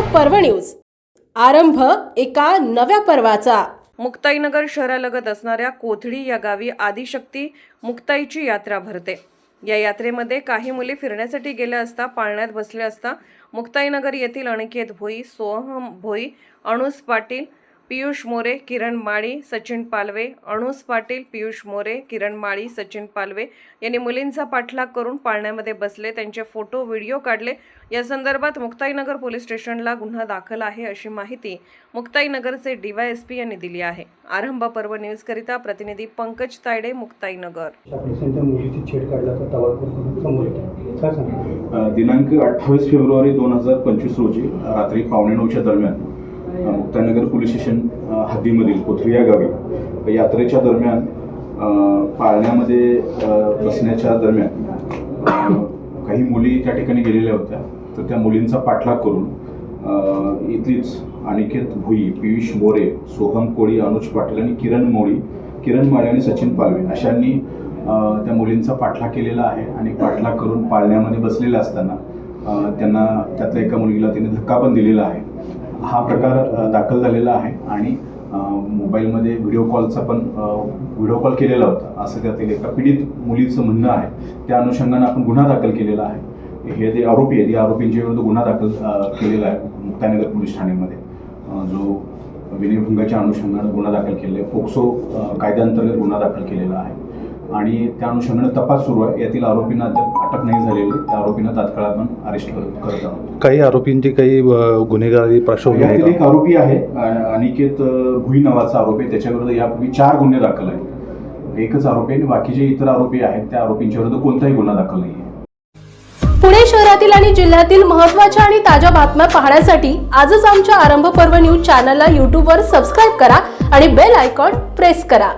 पर्व न्यूज. आरंभ एका नव्या पर्वाचा. मुक्ताईनगर शहरालगत असणाऱ्या कोथळी या गावी आदिशक्ती मुक्ताईची यात्रा भरते. या यात्रेमध्ये काही मुले फिरण्यासाठी गेल्या असता पाळण्यात बसल्या असता मुक्ताईनगर येथील अनिकेत भोई सोहम भोई अणुस पाटील पियुष मोरे किरण माळी सचिन पालवे अणुस पाटील पियुष मोरे किरण माळी सचिन पालवे यांनी मुलींचा पाठलाग करून पाळण्यामध्ये बसले. त्यांचे फोटो व्हिडिओ काढले. या संदर्भात मुक्ताईनगर पोलीस स्टेशनला गुन्हा दाखल आहे अशी माहिती मुक्ताईनगरचे डीवायएसपी यांनी दिली आहे. आरंभ पर्व न्यूजकरिता प्रतिनिधी पंकज तायडे मुक्ताईनगर. दिनांक अठ्ठावीस फेब्रुवारी दोन हजार पंचवीस रोजी रात्री पावणे नऊच्या दरम्यान मुक्तानगर पोलीस स्टेशन हद्दीमधील कोथरिया गावी. यात्रेच्या दरम्यान पाळण्यामध्ये बसण्याच्या दरम्यान काही मुली त्या ठिकाणी गेलेल्या होत्या. तर त्या मुलींचा पाठलाग करून इथलीच अनिकेत भुई पियुष मोरे सोहम कोळी अनुज पाटील आणि किरण मोळी किरण माळे आणि सचिन पालवे अशांनी त्या मुलींचा पाठलाग केलेला आहे आणि पाठलाग करून पाळण्यामध्ये बसलेला असताना त्यांना त्यातल्या एका मुलगीला तिने धक्का पण दिलेला आहे. हा प्रकार दाखल झालेला आहे आणि मोबाईलमध्ये व्हिडिओ कॉलचा पण व्हिडिओ कॉल केलेला होता असं त्यातील एका पीडित मुलीचं म्हणणं आहे. त्या अनुषंगानं आपण गुन्हा दाखल केलेला आहे. हे जे आरोपी आहेत या आरोपींच्या विरुद्ध गुन्हा दाखल केलेला आहे मुक्तानगर पोलीस ठाण्यामध्ये. जो विनयभंगाच्या अनुषंगानं गुन्हा दाखल केलेला आहे फोक्सो कायद्याअंतर्गत गुन्हा दाखल केलेला आहे. आणि त्या अनुषंगानं तपास सुरू आहे. यातील आरोपींना अटक नाही झालेली. त्या आरोपींना तात्काळ आपण अरेस्ट करत करत आहोत. काही आरोपींची काही गुन्हेगारी पार्श्वभूमी आहे यातील एक? आरोपी आहे अनिकेत भुई नावाचा आरोपी आहे. त्याच्याविरुद्ध यापूर्वी चार गुन्हे दाखल आहेत. एकच आरोपी आहे आणि बाकीचे इतर आरोपी आहेत त्या आरोपींच्या विरुद्ध कोणताही गुन्हा दाखल नाही आहे पुणे शहरातील आणि जिल्ह्यातील महत्त्वाच्या आणि ताज्या बातम्या पाहण्यासाठी आजच आमच्या आरंभ पर्व न्यूज चॅनलला यूट्यूबवर सबस्क्राईब करा आणि बेल आयकॉन प्रेस करा.